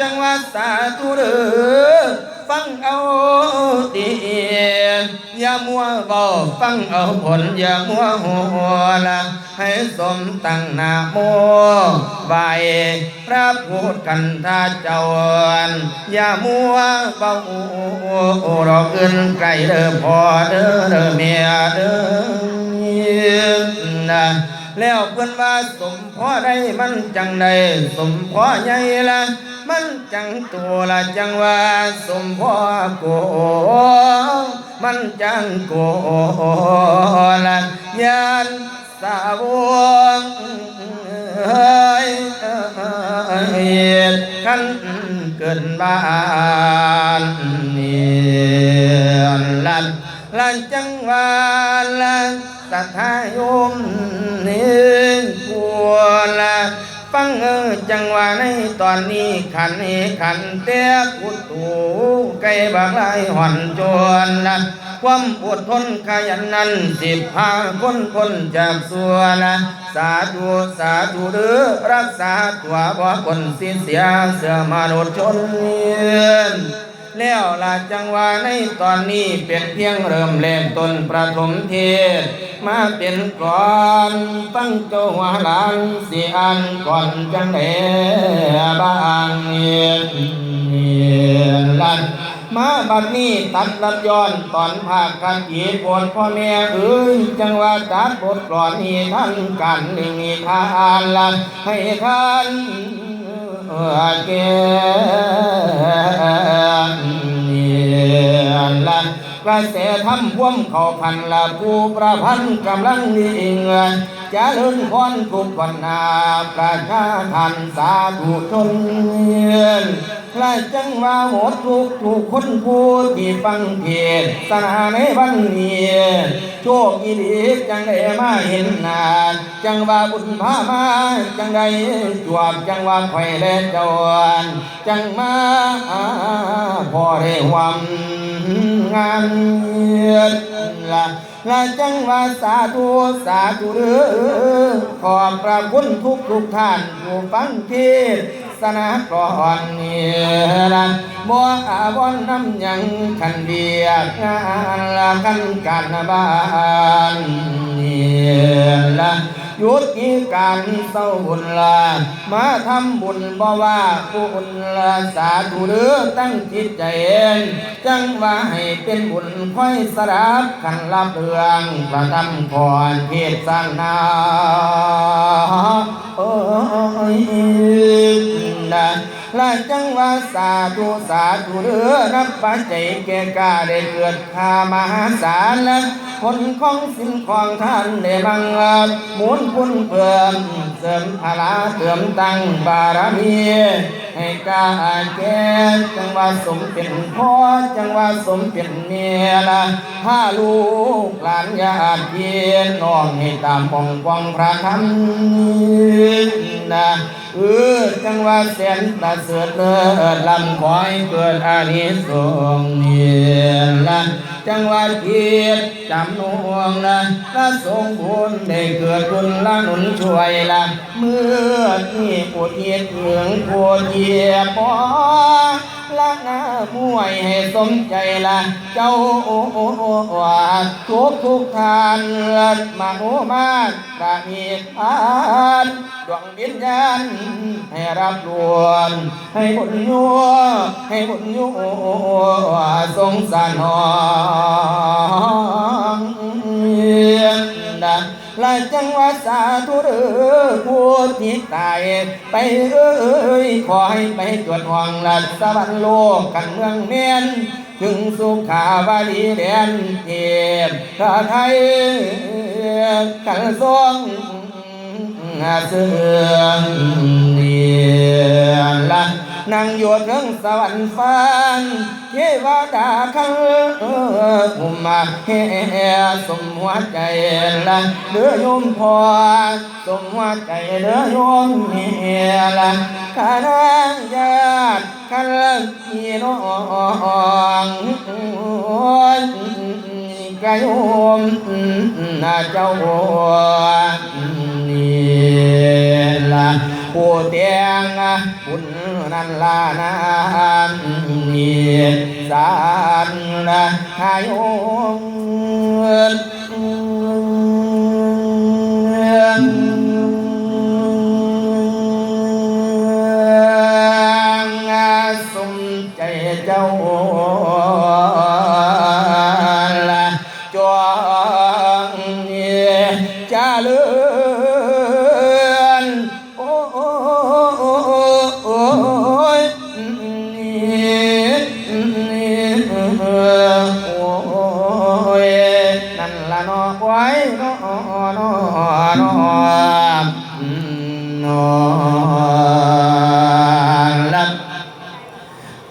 จังวัดสาธุเด้อฟังเอาดีอย่ามัวบาฟังเอาผลอย่ามัวหัวละให้สมตั้งนาโมไหวพระพุทธกันทาเจ้าอย่ามัวเบาเราขึ้นไกลเด้อพอเด้อเด้อเมียเด้อนะแล้วเพิ่อนว่าสมพ่อได้มันจังได้สมพ่อใหญ่ละ มันจังตัวละจังว่าสมพอโกมันจังโกละยานสาวงเอ้ยขันเกินบ้านนี่ลันลันจังหวาลันสัทธายมนี่กัวละ จังว่าในตอนนี้ขันนี้ขันเตี้ยกุตูไก่บางไรห่อนจวนละความอดทนขยันนั้นสิบห้าคนคนจากสัวละสาธุสาธุหรือรักษาตัวบ่คนสิ้นเสียเสือมนุษย์ชนเนียน แล้วละจังหวะในตอนนี้เป็นเพียงเริ่มเริ่มต้นประถมเทศ มาเป็นก่อนตั้งโจหัวหลังสีอันก่อนจังเดบางเนียนลันมาบัดนี้ตัดรับย้อนตอนภาคกันอีกคนพ่อแม่เอ้ยจังหวะตัดบทกลอนนี้ท่านกันหนี่ทานละให้ท่าน แก่เนียนละกระแสทำพ่วมเขาพันละผู้ประพันธ์กำลังนิ่งจะเลื่อนพ้นทุกปัญหาประชาทันสาธุชน เนียนและจังว่าหมดทุกทุกคนผู้ที่ฟังเทศนาในวันนี้โชคอีดีจังได้มาเห็นหนาจังว่าบุญพามาจังได้จวบจังว่าไข่แลเจวนจังมาพอได้หวังงานละละจังว่าสาธุสาธุเด้อขอบพระคุณทุกทุกท่านผู้ฟังเทศ นาก่อนนี้ละบ่อาวนน้ำยังคันเดียกงานละคันการบ้านนี่ละยุดกิจการเศร้าบุญละมาทำบุญบ่ว่าบุญละสาธุเด้อตั้งจิตใจเองจังว่าให้เป็นบุญค่อยสดับขันรับเรื่องประทำก่อนเทศสร้างนาโอ้ย นะละจังว่าสาธุสาธุเด้อนับปัจจัยแก่กาได้เกิดขามหาศาลและผลของสิ่งของท่านได้บังอาจหมุนพุนเพิ่มเสริมพลาเติมตั้งบารมีให้กาแก่จังว่าสมเป็นพ่อจังว่าสมเป็นเมียละห้าลูกหลานญาติเย็นน้องให้ตามปองปองพระธรรมนะ งว่าแสนประเสริฐเลิศลำคอยเกิดอานิสงส์เนี่ละจังว่าเกียรติจำนวงละละสงบุญได้เกิดบุญละหนุนช่วยละเมื่อที่ปวดเยียดเหลืองปวดเยียบปอ ละหน้ามวยให้สมใจละเจ้าโอ้โอ้โอ้ว่าทุกทุกทานมาโอมาประมีทานดวงวิญญาณให้รับรวนให้บุญยัวให้บุญยัวสงสารน้องนะและจังว่าสาธุเด้อผู้ที่ตายไปเอ้ยขอให้ไปจวดห่วงลัดสวรรค์โลกกันเมืองเมียนถึงสุขาวาลีแดนเทพพระไทยกันทรงเสื่อมเนียนละ นั่งอยู่ถึงสวรรค์ฟ้านเทวดาขังอุมาเฮสมหัวใจละเดือโยมพอสมหัวใจเดือโยมเมียละข้านางญาติขันพี่น้องกระยมนาเจ้านี่ละผู้เตียงบุญ นันลานานมีสารละทายงสมใจเจ้า นอกไว้นอนอนอนอนอน